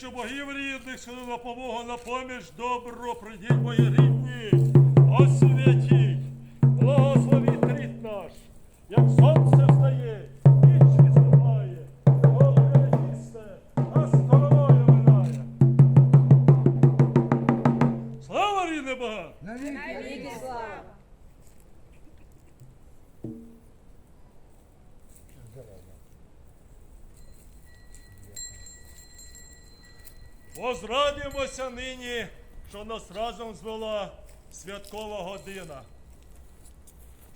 Кличу богів рідних, що допомогу на поміч добро прийдіть мої рідні, освятіть, Возрадимося нині, що нас разом звела святкова година.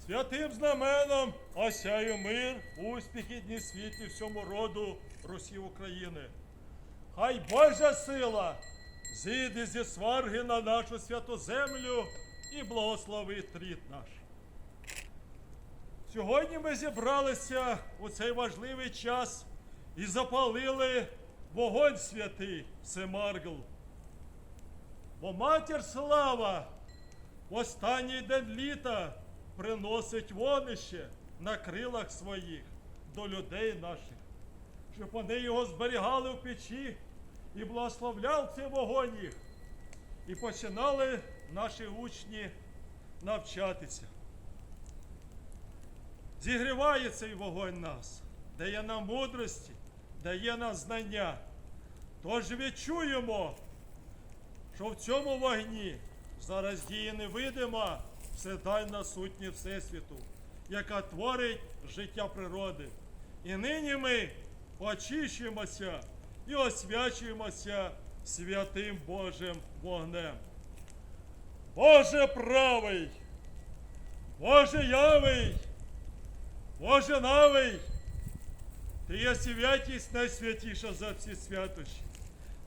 Святим знаменом осяю мир, успіхи дні світі всьому роду Русі України. Хай Божа сила зійде зі сварги на нашу святу землю і благословить рід наш. Сьогодні ми зібралися у цей важливий час і запалили вогонь святий Семаргл. Бо матір слава в останній день літа приносить вонище на крилах своїх до людей наших, щоб вони його зберігали в печі і благословляв цей вогонь їх. І починали наші учні навчатися. Зігріває цей вогонь нас, дає нам мудрості, дає нам знання. Тож відчуємо, що в цьому вогні зараз діє невидима вседайна сутність Всесвіту, яка творить життя природи. І нині ми очищуємося і освячуємося святим Божим вогнем. Боже правий, Боже явий, Боже навий, ти є святість найсвятіша за всі святощі.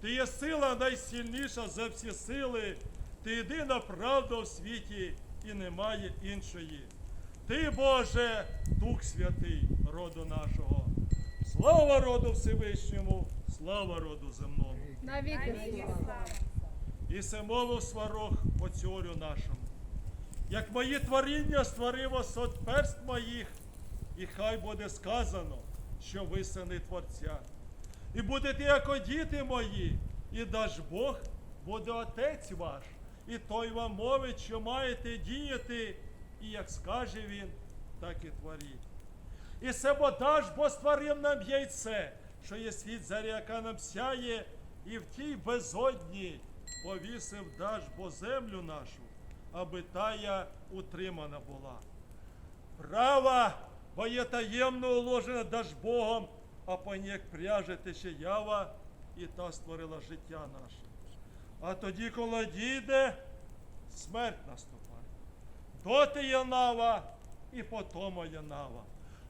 Ти є сила найсильніша за всі сили. Ти єдина правда в світі і немає іншої. Ти, Боже, Дух Святий роду нашого. Слава роду Всевишньому, слава роду земному. Навіки слава! І се мовив сварог оцюрю нашому. Як мої творіння створив от перст моїх, і хай буде сказано, що ви сини Творця. І будете як діти мої, і даш Бог буде Отець ваш, і той вам мовить, що маєте діяти, і як скаже він, так і творіть. І себо даш, бо створив нам яйце, що є світ заря, яка нам сяє, і в тій безодні повісив даш бо землю нашу, аби тая утримана була. Права, бо є таємно уложена даж Богом, а по пряже тече ява, і та створила життя наше. А тоді, коли дійде, смерть наступає. Доти є нава, і потому є нава.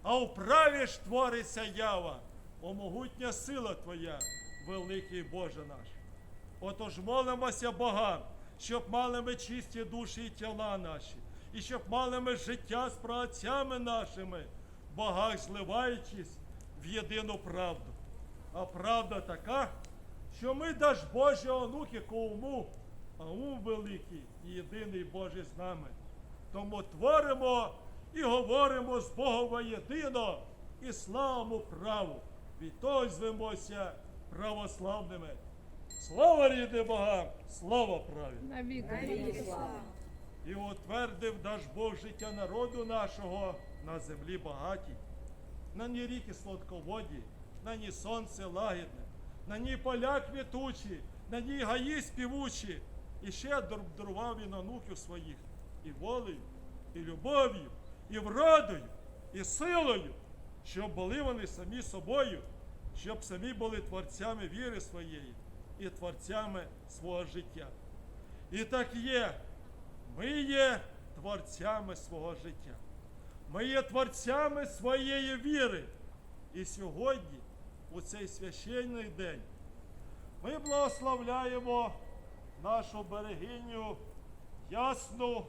А у праві ж твориться ява, о могутня сила Твоя, великий Боже наш. Отож молимося богам, щоб мали ми чисті душі і тіла наші, і щоб мали ми життя з праотцями нашими, богах зливаючись в єдину правду. А правда така, що ми даж Божі онуки кому, а ум великий і єдиний Божий з нами. Тому творимо і говоримо з Богом воєдино і славимо праву. Від того звемося православними. Слава рідне Богам, слава праві! Навіки слава! І утвердив даж Бог життя народу нашого на землі багатій. На ній ріки сладководі, на ній сонце лагідне, на ній поля квітучі, на ній гаї співучі. І ще дар- дарував він онуків своїх і волею, і любов'ю, і вродою, і силою, щоб були вони самі собою, щоб самі були творцями віри своєї і творцями свого життя. І так є. Ми є творцями свого життя. Ми є творцями своєї віри. І сьогодні, у цей священний день, ми благословляємо нашу берегиню ясну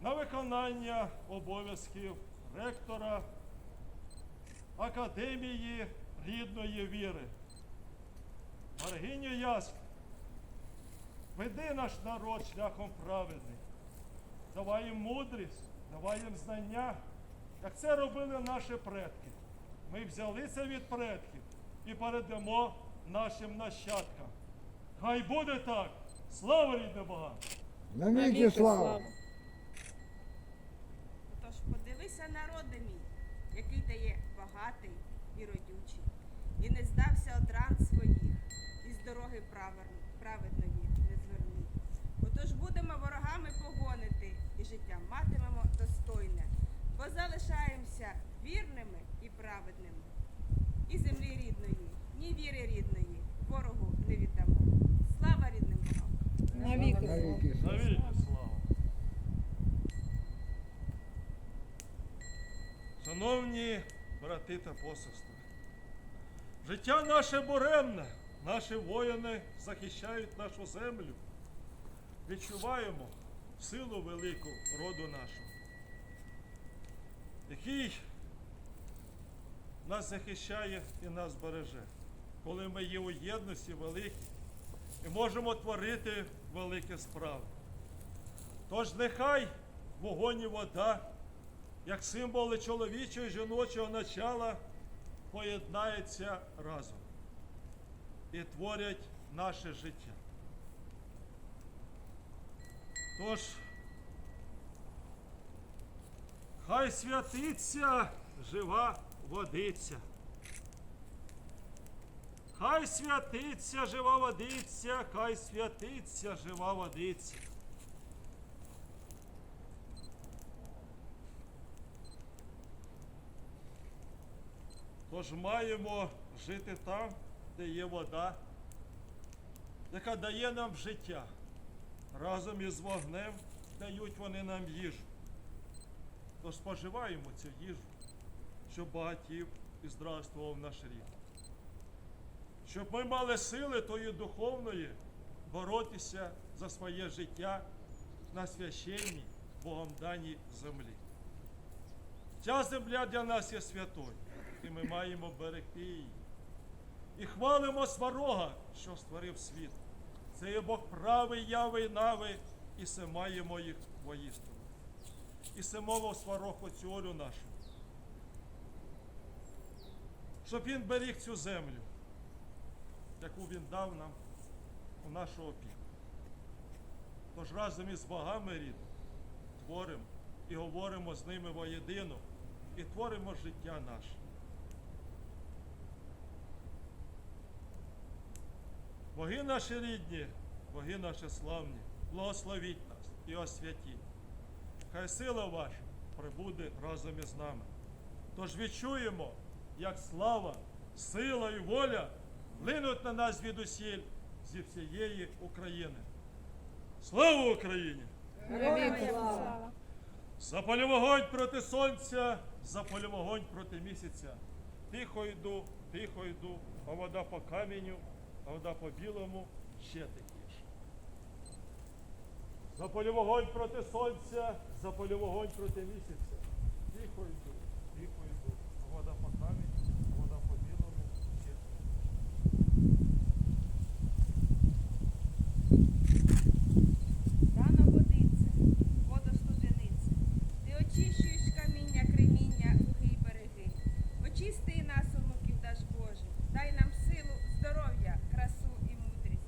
на виконання обов'язків ректора Академії рідної віри. Берегиню ясну. Веди наш народ шляхом праведним. Давай мудрість, давай їм знання, як це робили наші предки. Ми взяли це від предків і передамо нашим нащадкам. Хай буде так. Слава рідне Бога! Навіки слава! Тож подивися, народи мій, який дає багатий і родючий, і не здався од ран своїх, і з дороги праведної не звернув. Отож будемо ворогами погонити, і життя матимемо достойне, бо залишаємося вірними і праведними. І землі рідної, ні віри рідної, ворогу не віддамо. Слава рідним Богам! Навіки слава. Навіки! Навіки слава! Шановні брати та посестри, життя наше буремне, наші воїни захищають нашу землю. Відчуваємо силу велику роду нашого, який нас захищає і нас береже, коли ми є у єдності великій і можемо творити великі справи. Тож нехай вогонь і вода, як символи чоловічого і жіночого начала, поєднаються разом і творять наше життя. Тож, хай святиться жива водиця. Хай святиться жива водиця, хай святиться жива водиця. Тож маємо жити там, де є вода, яка дає нам життя. Разом із вогнем дають вони нам їжу. Тож споживаємо цю їжу, щоб багатів і здравствував наш рід щоб ми мали сили тої духовної боротися за своє життя на священній Богом даній землі. Ця земля для нас є святою, і ми маємо берегти її. І хвалимо сварога, що створив світ. Це є Бог правий, явий, нави, і се маємо їх воїстину. І се мовив сварог оцюрю нашу, щоб він беріг цю землю яку він дав нам у нашу опіку. Тож разом із богами рідними творимо і говоримо з ними воєдино і творимо життя наше. Боги наші рідні, боги наші славні, благословіть нас і освятіть. Хай сила ваша прибуде разом із нами. Тож відчуємо, як слава, сила і воля линуть на нас звідусіль зі всієї України. Слава Україні! Слава. Запалю вогонь проти сонця, запалю вогонь проти місяця. Тихо йду, тихо йду, а вода по каменю, а вода по білому ще тихіше. Запалю вогонь проти сонця, запалю вогонь проти місяця. Тихо йду, тихо йду, а вода по каменю, а вода по білому ще тихіше. Рано водиться, вода студенице, ти очищуєш каміння, креміння, луги й береги. Очисти і нас, онуків даш Боже, дай нам силу, здоров'я, красу і мудрість.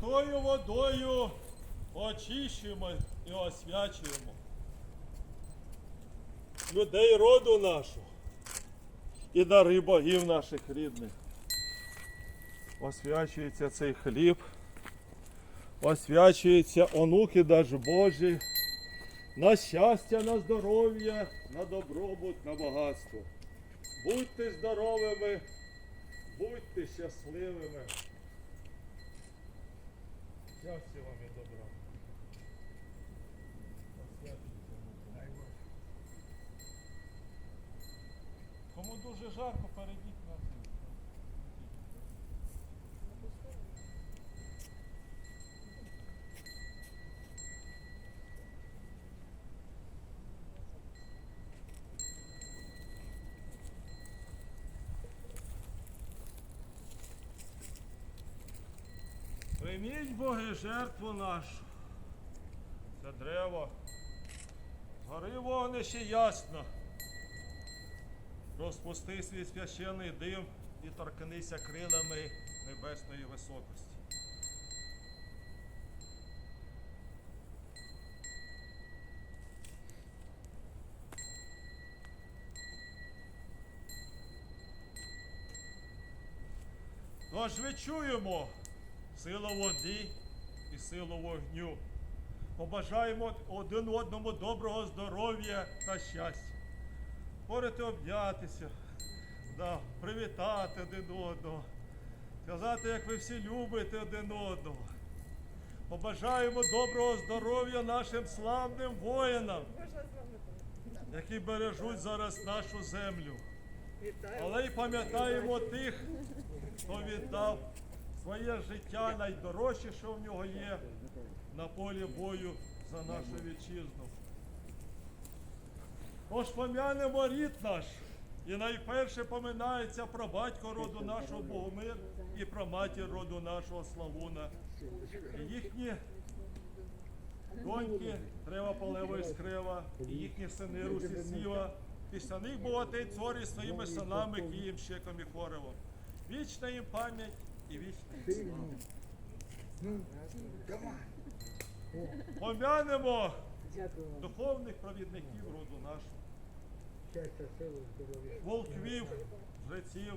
Святою водою очищуємо і освячуємо людей роду нашого і дари богів наших рідних. Освячується цей хліб, освячуються онуки даж Божі, на щастя, на здоров'я, на добробут, на багатство. Будьте здоровими, будьте щасливими. Щастя вам і добра. Кому дуже жарко, перейдіть на це. Прийміть Боги жертву нашу. Це древо. Гори вогнище ясно. Розпусти свій священний дим і торкнися крилами небесної високості. Тож відчуємо силу води і силу вогню. Побажаємо один одному доброго здоров'я та щастя. Можете обнятися, да, привітати один одного, сказати, як ви всі любите один одного. Побажаємо доброго здоров'я нашим славним воїнам, які бережуть зараз нашу землю. Але й пам'ятаємо тих, хто віддав своє життя найдорожче, що в нього є, на полі бою за нашу вітчизну. Тож пом'янемо рід наш, і найперше поминається про батько роду нашого Богомир і про матір роду нашого Славуна. І їхні доньки Трева Полева і Скрева, і їхні сини Русі Сіва. Після них був отець своїми синами Києм, Щеком і Хоревом. Вічна їм пам'ять Пом'янемо духовних провідників роду нашого. Волквів, жреців,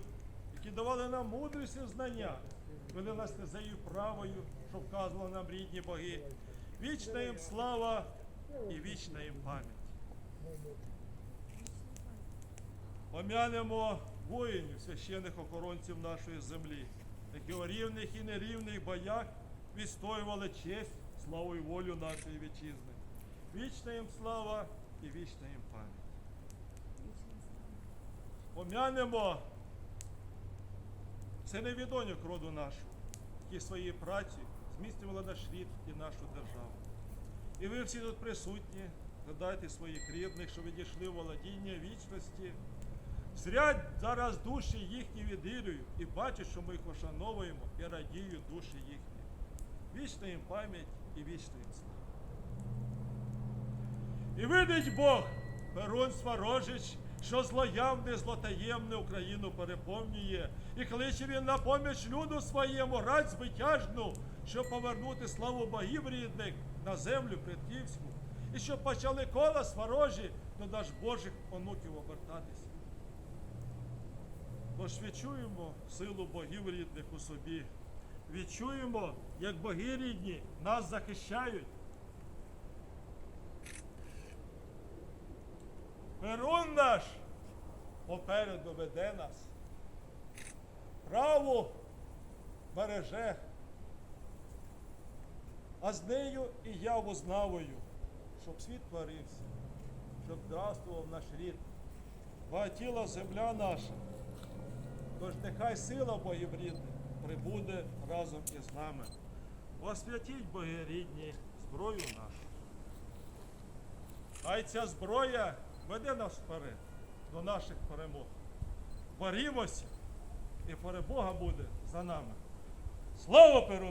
які давали нам мудрість і знання, вели нас стезею правою, що вказували нам рідні боги. Вічна їм слава і вічна їм пам'ять. Пом'янемо воїнів, священих охоронців нашої землі, які у рівних і нерівних боях відстоювали честь, славу і волю нашої вітчизни. Вічна їм слава і вічна їм пам'ять. Пом'янемо синів і доньок роду нашого, які своєю праці зміцнювали наш рід і нашу державу. І ви всі тут присутні, згадайте своїх рідних, що відійшли в володіння вічності. Зрядь зараз душі їхні відділюю і бачу, що ми їх ошановуємо і радіють душі їхні. Вічна їм пам'ять і вічна їм слава. І видить Бог, Перун Сварожич, що злоявне, злотаємне Україну переповнює, і кличе він на поміч люду своєму, рать звитяжну, щоб повернути славу богів рідних на землю предківську, і щоб почали кола сварожі до наш Божих онуків обертатися. Тож відчуємо силу богів рідних у собі. Відчуємо, як боги рідні нас захищають. Перун наш попереду веде нас. Праву береже, а з нею і яву знавою, щоб світ творився, щоб здравствував наш рід, багатіла земля наша. Тож нехай сила богів рідних прибуде разом із нами. Освятіть боги рідні зброю нашу. Хай ця зброя веде нас вперед до наших перемог. Борімося, і перемога буде за нами. Слава Перуну!